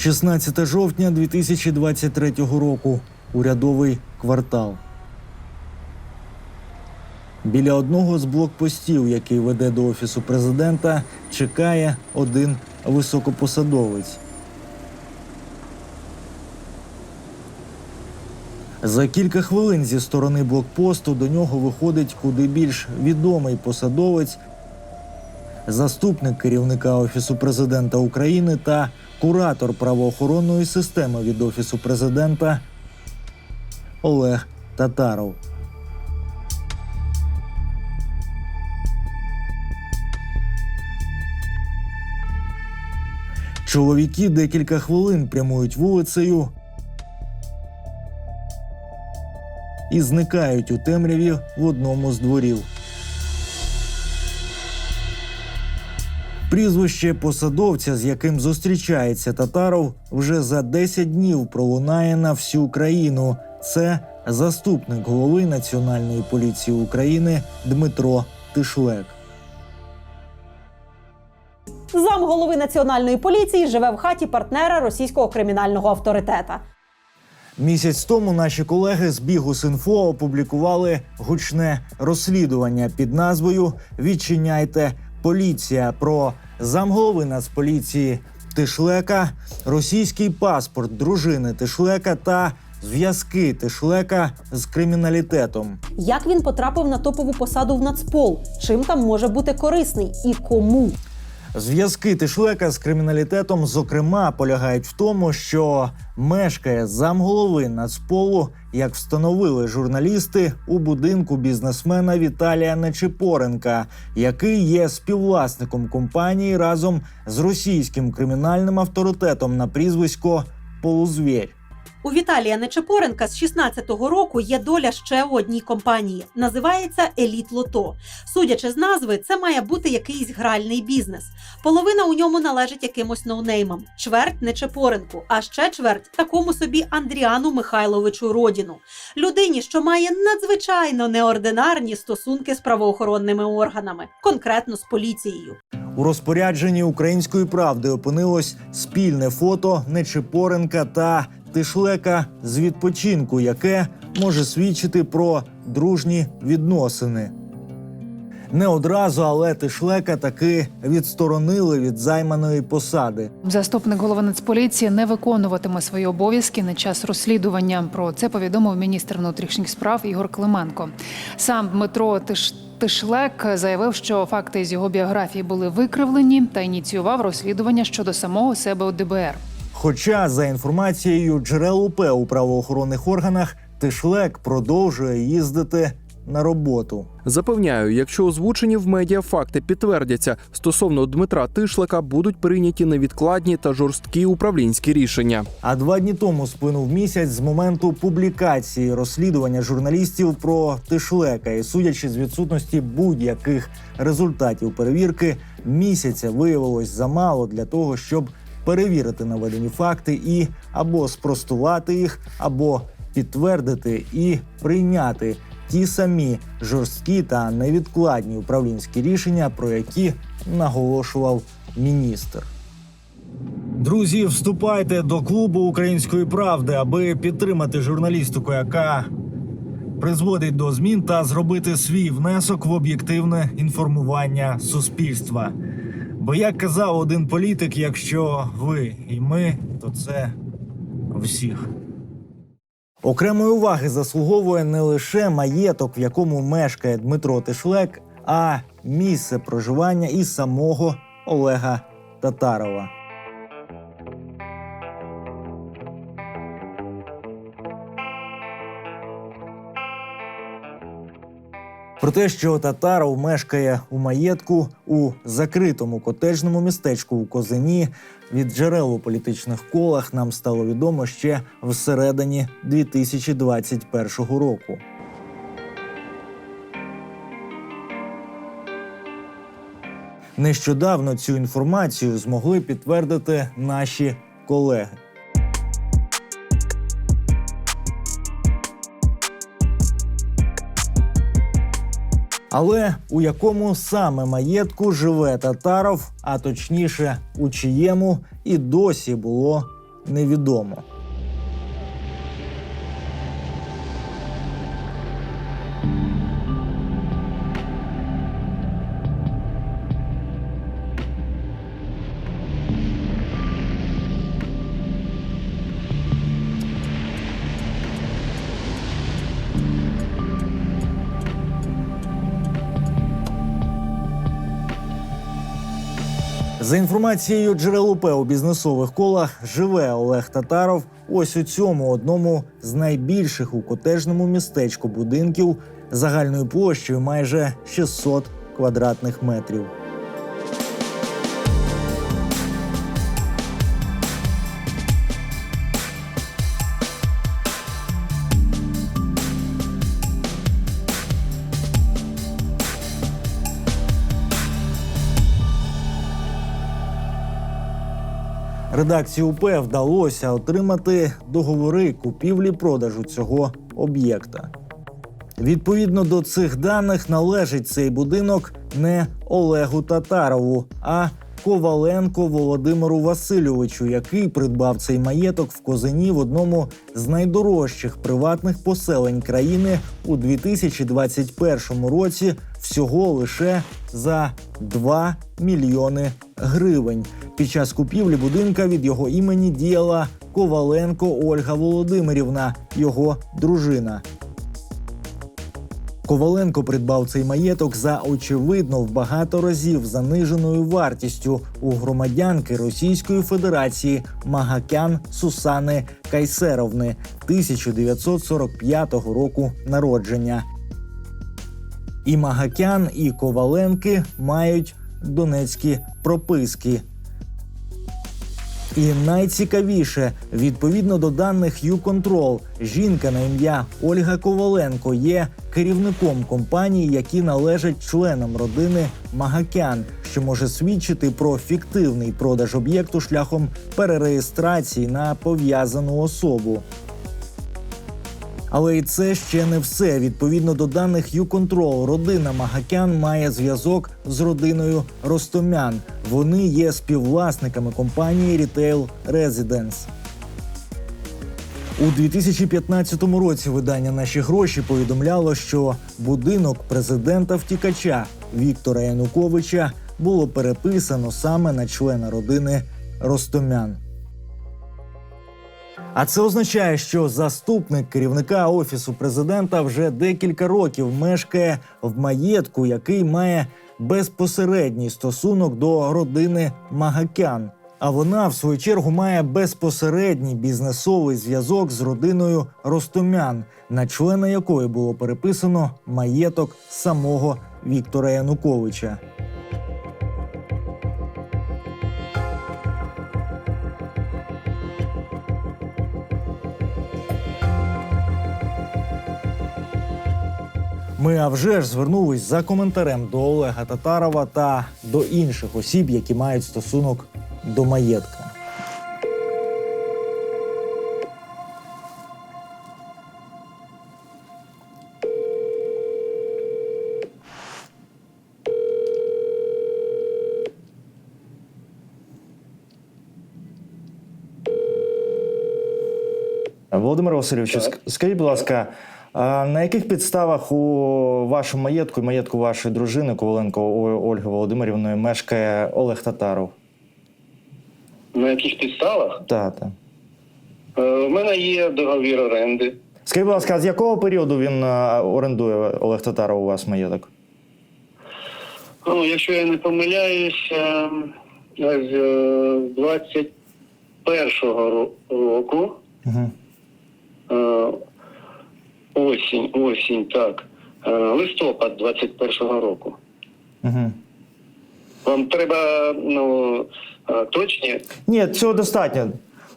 16 жовтня 2023 року. Урядовий квартал. Біля одного з блокпостів, який веде до офісу президента, чекає один високопосадовець. За кілька хвилин зі сторони блокпосту до нього виходить куди більш відомий посадовець, заступник керівника Офісу президента України та куратор правоохоронної системи від Офісу президента Олег Татаров. Чоловіки декілька хвилин прямують вулицею і зникають у темряві в одному з дворів. Прізвище посадовця, з яким зустрічається Татаров, вже за 10 днів пролунає на всю країну. Це заступник голови Національної поліції України Дмитро Тишлек. Зам голови національної поліції живе в хаті партнера російського кримінального авторитета. Місяць тому наші колеги з Бігус.Інфо опублікували гучне розслідування під назвою Відчиняйте поліція про замголови Нацполіції Тишлека, російський паспорт дружини Тишлека та зв'язки Тишлека з криміналітетом. Як він потрапив на топову посаду в Нацпол? Чим там може бути корисний і кому? Зв'язки Тишлека з криміналітетом, зокрема, полягають в тому, що мешкає замголови Нацполу, як встановили журналісти у будинку бізнесмена Віталія Нечипоренка, який є співвласником компанії разом з російським кримінальним авторитетом на прізвисько Полузвєрь. У Віталія Нечепоренка з 16-го року є доля ще в одній компанії. Називається Еліт Лото. Судячи з назви, це має бути якийсь гральний бізнес. Половина у ньому належить якимось ноунеймам, чверть Нечепоренку, а ще чверть такому собі Андріану Михайловичу Родіну, людині, що має надзвичайно неординарні стосунки з правоохоронними органами, конкретно з поліцією. У розпорядженні української правди опинилось спільне фото Нечипоренка та Тишлека з відпочинку, яке може свідчити про дружні відносини. Не одразу, але Тишлека таки відсторонили від займаної посади. Заступник голови Нацполіції не виконуватиме свої обов'язки на час розслідування. Про це повідомив міністр внутрішніх справ Ігор Клименко. Сам Дмитро Тиш... Тишлек заявив, що факти з його біографії були викривлені та ініціював розслідування щодо самого себе у ДБР. Хоча, за інформацією джерел УП у правоохоронних органах, Тишлек продовжує їздити на роботу. Запевняю, якщо озвучені в медіа факти підтвердяться, стосовно Дмитра Тишлика будуть прийняті невідкладні та жорсткі управлінські рішення. А два дні тому спинув місяць з моменту публікації розслідування журналістів про Тишлека. І судячи з відсутності будь-яких результатів перевірки, місяця виявилось замало для того, щоб перевірити наведені факти і або спростувати їх, або підтвердити і прийняти ті самі жорсткі та невідкладні управлінські рішення, про які наголошував міністр. Друзі, вступайте до клубу української правди, аби підтримати журналістику, яка призводить до змін та зробити свій внесок в об'єктивне інформування суспільства. Бо як казав один політик, якщо ви і ми, то це всіх. Окремої уваги заслуговує не лише маєток, в якому мешкає Дмитро Тишлек, а місце проживання і самого Олега Татарова. Про те, що Татаров мешкає у маєтку у закритому котежному містечку у Козині, від джерел у політичних колах нам стало відомо ще всередині 2021 року. Нещодавно цю інформацію змогли підтвердити наші колеги. Але у якому саме маєтку живе Татаров, а точніше, у чиєму і досі було невідомо. За інформацією джерел УП у бізнесових колах живе Олег Татаров ось у цьому одному з найбільших у котежному містечку будинків загальною площею майже 600 квадратних метрів. Редакції УП вдалося отримати договори купівлі-продажу цього об'єкта. Відповідно до цих даних належить цей будинок не Олегу Татарову, а Коваленко Володимиру Васильовичу, який придбав цей маєток в Козині в одному з найдорожчих приватних поселень країни у 2021 році всього лише за 2 мільйони гривень. Під час купівлі будинка від його імені діяла Коваленко Ольга Володимирівна, його дружина. Коваленко придбав цей маєток за очевидно в багато разів заниженою вартістю у громадянки Російської Федерації Магакян Сусани Кайсеровни 1945 року народження. І Магакян, і Коваленки мають донецькі прописки. І найцікавіше, відповідно до даних «Юконтрол», жінка на ім'я Ольга Коваленко є керівником компаній, які належать членам родини Магакян, що може свідчити про фіктивний продаж об'єкту шляхом перереєстрації на пов'язану особу. Але і це ще не все. Відповідно до даних «Юконтрол», родина Магакян має зв'язок з родиною Ростомян. Вони є співвласниками компанії Retail Residence. У 2015 році видання Наші гроші повідомляло, що будинок президента втікача Віктора Януковича було переписано саме на члена родини Ростомян. А це означає, що заступник керівника офісу президента вже декілька років мешкає в маєтку, який має безпосередній стосунок до родини Магакян. А вона, в свою чергу, має безпосередній бізнесовий зв'язок з родиною Ростомян, на члена якої було переписано маєток самого Віктора Януковича. Ми а вже ж звернулись за коментарем до Олега Татарова та до інших осіб, які мають стосунок до маєтка. Володимир Васильович, скажіть, будь ласка, на яких підставах у вашому маєтку, і маєтку вашої дружини Коваленко Ольги Володимирівної мешкає Олег Татаров? На яких підставах? Та, та. Е, У мене є договір оренди. Скажіть, будь ласка, з якого періоду він е, орендує Олег Татаров у вас маєток? Ну, якщо я не помиляюся, з е, 21-го року, Угу. Е, осінь, осінь, так, е, листопад 21-го року. Угу. Вам треба ну, е, точні? Ні, цього достатньо.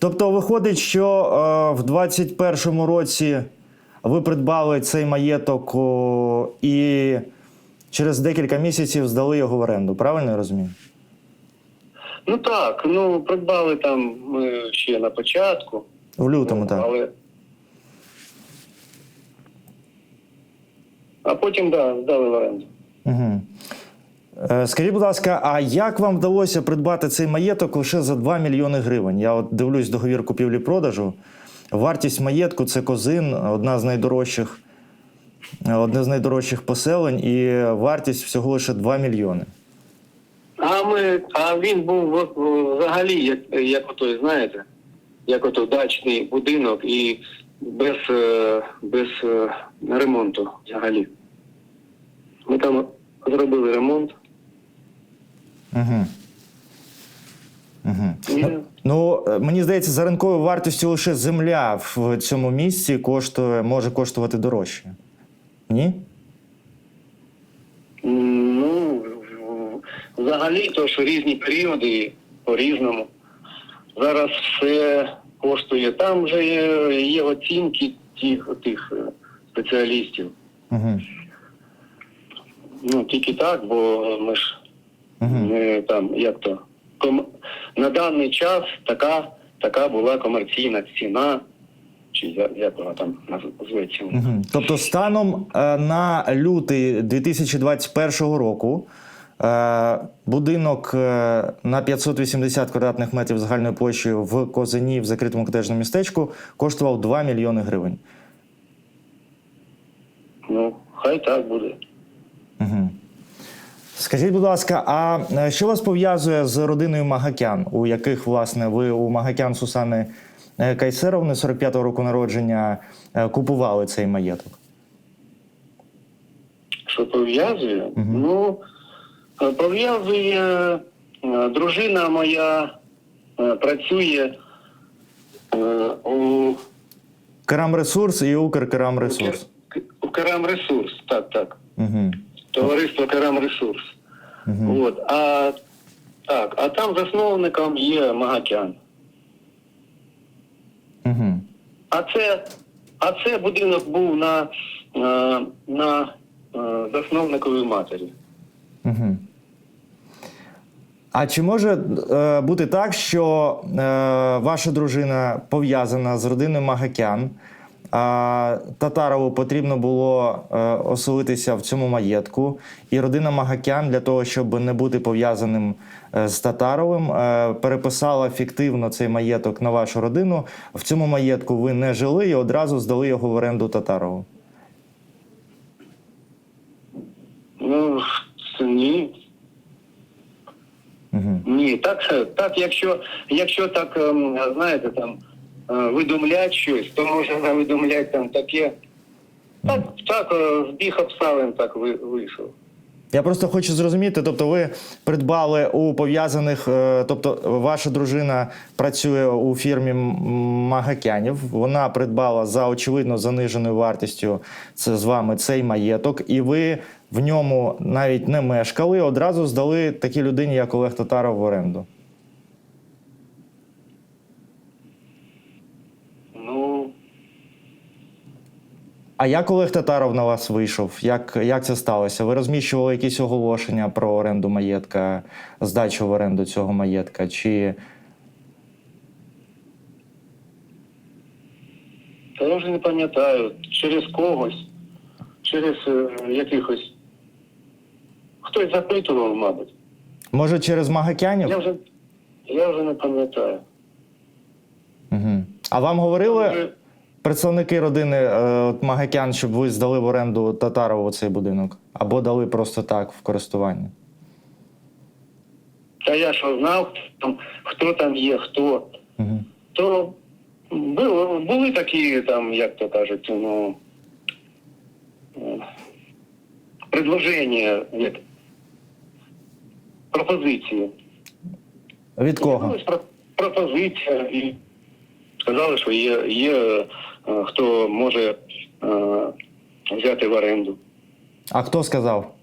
Тобто, виходить, що е, в 21-му році ви придбали цей маєток о, і через декілька місяців здали його в оренду. Правильно я розумію? Ну так, ну придбали там ми ще на початку. В лютому, Ну, так. Але... А потім, да, здали в оренду. Угу. Скажіть, будь ласка, а як вам вдалося придбати цей маєток лише за 2 мільйони гривень? Я от дивлюсь договір купівлі-продажу. Вартість маєтку це козин, одна з найдорожчих, е, одне з найдорожчих поселень, і вартість всього лише 2 мільйони. А ми, а він був взагалі, як, як ото, знаєте, як ото дачний будинок і без, е, без ремонту взагалі. Ми там зробили ремонт. Угу. Угу. І, Ну, е, мені здається, за ринковою вартістю лише земля в цьому місці коштує, може коштувати дорожче. Ні? ну, взагалі, то що різні періоди по-різному. Зараз все коштує. Там вже є, є оцінки тих, тих е, спеціалістів. Угу. Ну, тільки так, бо ми ж Угу. Ми там як то ком... на даний час така, така була комерційна ціна, чи як вона там наз- зветься. Угу. Тобто, станом е, на лютий 2021 року е, будинок е, на 580 квадратних метрів загальною площею в Козині в закритому котежному містечку коштував 2 мільйони гривень. Хай так буде. Угу. Скажіть, будь ласка, а е, що вас пов'язує з родиною Магакян, у яких, власне, ви у Магакян Сусани е, Кайсеровни 45-го року народження е, купували цей маєток? Що пов'язує? Мгм. Ну, пов'язує дружина моя працює у Керамресурс і Укркерамресурс. У Керамресурс, так, так. Угу. Товариство Керамресурс. Угу. От, а, так, а там засновником є Магакян. Угу. А це, а це будинок був на, е, на е, засновниковій матері. Угу. А чи може е, бути так, що е, ваша дружина пов'язана з родиною Магакян, Татарову потрібно було е, оселитися в цьому маєтку, і родина Магакян для того, щоб не бути пов'язаним е, з Татаровим, е, переписала фіктивно цей маєток на вашу родину. В цьому маєтку ви не жили і одразу здали його в оренду Татарову. Ну, ні. Угу. Ні, так, так якщо, якщо так, ем, знаєте, там видумлять щось, то можна видумляти там таке. Так, так, е, збіг обставин так ви- вийшов. Я просто хочу зрозуміти, тобто ви придбали у пов'язаних, е, тобто ваша дружина працює у фірмі Магакянів. Вона придбала за очевидно заниженою вартістю це з вами цей маєток, і ви в ньому навіть не мешкали, одразу здали такій людині, як Олег Татаров в оренду. Ну, А як Олег Татаров на вас вийшов? Як, як це сталося? Ви розміщували якісь оголошення про оренду маєтка, здачу в оренду цього маєтка? Чи Та я вже не пам'ятаю, через когось, через е, якихось. Хтось запитував, мабуть. може через Магакянів? Я вже, я вже не пам'ятаю. Угу. А вам говорили Вже- представники родини е, от Магакян, щоб ви здали в оренду Татарову цей будинок? Або дали просто так в користування? Та я що знав, там, хто там є, хто. Угу. То були, були такі, там, як то кажуть, ну, е, предложення, як, пропозиції. Від кого? Пропозиція і сказали, що є, є хто може е, взяти в оренду. А хто сказав?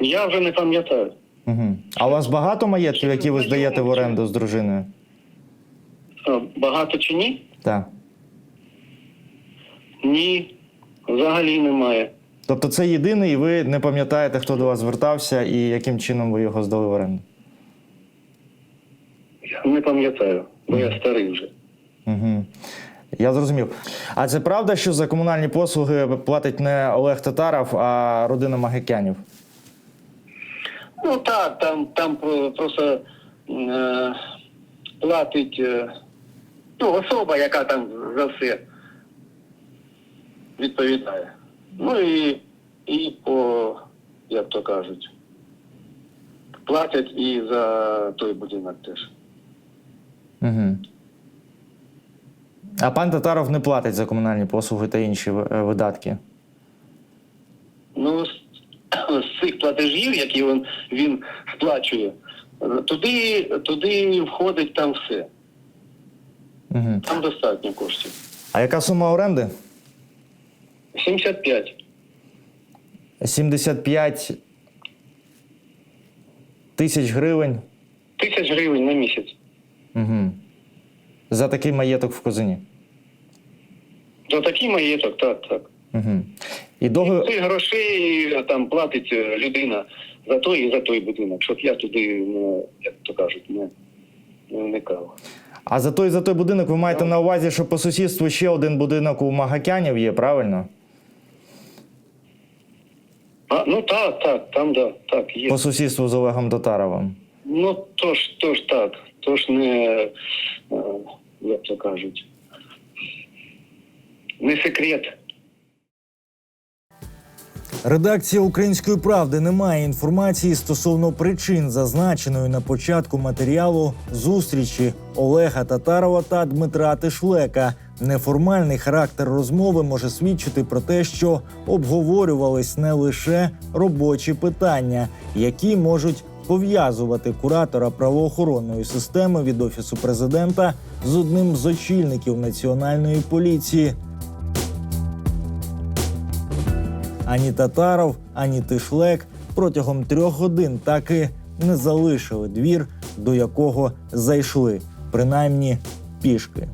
Я вже не пам'ятаю. Угу. А у вас багато маєтків, які ви здаєте в оренду з дружиною? Е, Багато чи ні? Так. Ні, взагалі немає. Тобто це єдиний, і ви не пам'ятаєте, хто до вас звертався і яким чином ви його здали в оренду? Я не пам'ятаю, бо я старий вже. Угу. Я зрозумів. А це правда, що за комунальні послуги платить не Олег Татаров, а родина Магикянів? Ну так, там, там просто е, платить е, ну, особа, яка там за все відповідає. Ну і, і по, як то кажуть, платять і за той будинок теж. Угу. А пан Татаров не платить за комунальні послуги та інші е, видатки. Ну, з, цих платежів, які він, він сплачує, туди, туди входить там все. Угу. Там достатньо коштів. А яка сума оренди? 75. 75 тисяч гривень. Тисяч гривень на місяць. Угу. За такий маєток в Козині. За такий маєток, так, так. Угу. І договір. Цих грошей е, там платить е, людина за той і за той будинок, щоб я туди, не, як то кажуть, не, не вникав. А за той і за той будинок ви маєте на увазі, що по сусідству ще один будинок у Магакянів є, правильно? А, ну так, так, там да, так, є. По сусідству з Олегом Татаровим. Ну, то ж, то ж так. То ж не, е, як то кажуть, не секрет. Редакція Української правди не має інформації стосовно причин, зазначеної на початку матеріалу зустрічі Олега Татарова та Дмитра Тишлека. Неформальний характер розмови може свідчити про те, що обговорювались не лише робочі питання, які можуть пов'язувати куратора правоохоронної системи від офісу президента з одним з очільників національної поліції. Ані Татаров, ані Тишлек протягом трьох годин так і не залишили двір, до якого зайшли, принаймні пішки.